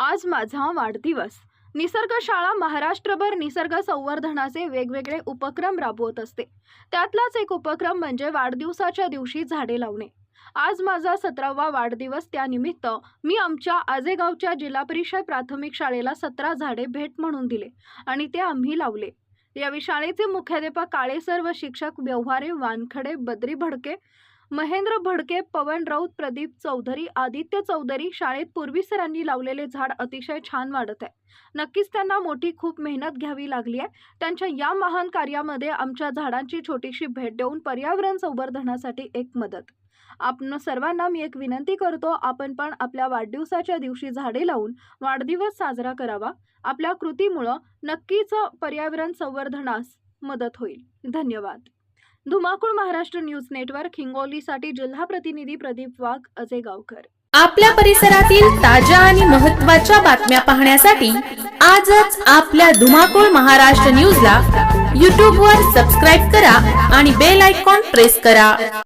आज माझा वाढदिवस. निसर्ग शाळा महाराष्ट्रभर निसर्ग संवर्धनाचे वेगवेगळे उपक्रम राबवत असते. त्यातलाच एक उपक्रम म्हणजे वाढदिवसाच्या दिवशी झाडे लावणे. आज माझा सतरावा वाढदिवस त्यानिमित्त मी आमच्या आजेगावच्या जिल्हा परिषद प्राथमिक शाळेला सतरा झाडे भेट म्हणून दिले आणि ते आम्ही लावले. यावेळी शाळेचे मुख्याध्यापक काळेसर व शिक्षक व्यवहारे वानखडे बद्री भडके महेंद्र भडके पवन राऊत प्रदीप चौधरी आदित्य चौधरी शाळेत पूर्वी सरांनी लावलेले झाड अतिशय छान वाढत आहे. नक्कीच त्यांना मोठी खूप मेहनत घ्यावी लागली आहे. त्यांच्या या महान कार्यामध्ये आमच्या झाडांची छोटीशी भेट देऊन पर्यावरण संवर्धनासाठी एक मदत. आपण सर्वांना मी एक विनंती करतो आपण पण आपल्या वाढदिवसाच्या दिवशी झाडे लावून वाढदिवस साजरा करावा. आपल्या कृतीमुळं नक्कीच पर्यावरण संवर्धनास मदत होईल. धन्यवाद. धुमाकूळ महाराष्ट्र न्यूज नेटवर्क हिंगोलीसाठी जिल्हा प्रतिनिधी प्रदीप वाघ अजय गावकर. आपल्या परिसरातील ताज्या आणि महत्त्वाच्या बातम्या पाहण्यासाठी आजच आपल्या धुमाकूळ महाराष्ट्र न्यूजला यूट्यूबवर सबस्क्राईब करा आणि बेल आयकॉन प्रेस करा.